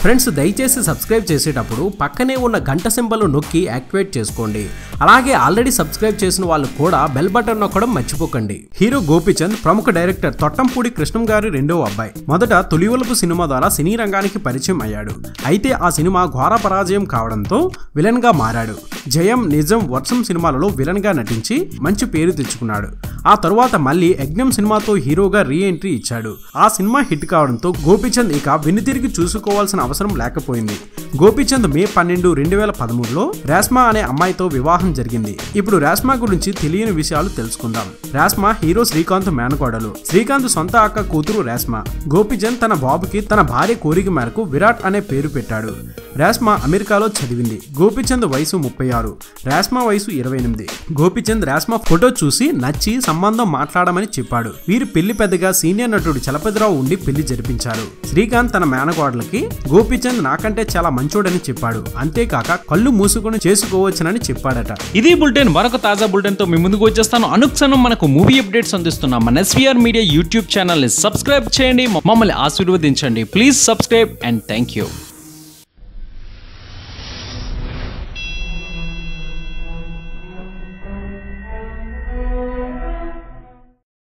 Friends దయచేసి subscribe చేసేటప్పుడు పక్కనే ఉన్న గంట సింబల్ నొక్కి యాక్టివేట్ చేసుకోండి. అలాగే ఆల్రెడీ సబ్స్క్రైబ్ చేసిన వాళ్ళు కూడా బెల్ బటన్ నొక్కడం మర్చిపోకండి. హీరో గోపిచంద్ ప్రముఖ డైరెక్టర్ తొట్టంపూడి కృష్ణం గారి రెండో అబ్బాయి. మొదట తొలివలపు సినిమా ద్వారా సినీ రంగానికి పరిచయం అయ్యాడు. అయితే ఆ సినిమా ఘోర పరాజయం కావడంతో విలన్గా మారాడు. జయం నిజం వర్షం సినిమాలలో విలన్గా నటించి మంచి పేరు తెచ్చుకున్నాడు. ఆ తరువాత మళ్ళీ యజ్ఞం సినిమాతో హీరోగా రీ ఎంట్రీ ఇచ్చాడు. ఆ సినిమా హిట్ కావడంతో గోపీచంద్ ఇక వెనుతిరిగి చూసుకోవాల్సిన అవసరం లేకపోయింది. గోపీచంద్ మే పన్నెండు రెండు వేల పదమూడులో రాస్మా అనే అమ్మాయితో వివాహం జరిగింది. ఇప్పుడు రాస్మా గురించి తెలియని విషయాలు తెలుసుకుందాం. రాస్మా హీరో శ్రీకాంత్ మేనకోడలు. శ్రీకాంత్ సొంత అక్క కూతురు రాస్మా. గోపీచంద్ తన బాబుకి తన భార్య కోరిక మేరకు విరాట్ అనే పేరు పెట్టాడు. రాస్మా అమెరికాలో చదివింది. గోపిచంద్ వయసు ముప్పై ఆరు. రాస్మా వయసు ఇరవై ఎనిమిది. గోపిచంద్ రాస్మా ఫోటో చూసి నచ్చి సంబంధం మాట్లాడమని చెప్పాడు. వీరి పెళ్ళి పెద్దగా సీనియర్ నటుడు చలపతిరావు ఉండి పెళ్ళి జరిపించారు. శ్రీకాంత్ తన మేనకోడలకి గోపిచంద్ నాకంటే చాలా మంచోడని చెప్పాడు. అంతేకాక కళ్ళు మూసుకొని చేసుకోవచ్చునని చెప్పాడట. ఇది బులెటిన్. మరొక తాజా బులెటిన్తో మీ ముందుకు వచ్చేస్తాను. అనుక్షణం మనకు మూవీ అప్డేట్స్ అందిస్తున్నా మన ఎస్వీఆర్ మీడియా యూట్యూబ్ ఛానల్ని సబ్స్క్రైబ్ చేయండి. మమ్మల్ని ఆశీర్వదించండి. Please subscribe and thank you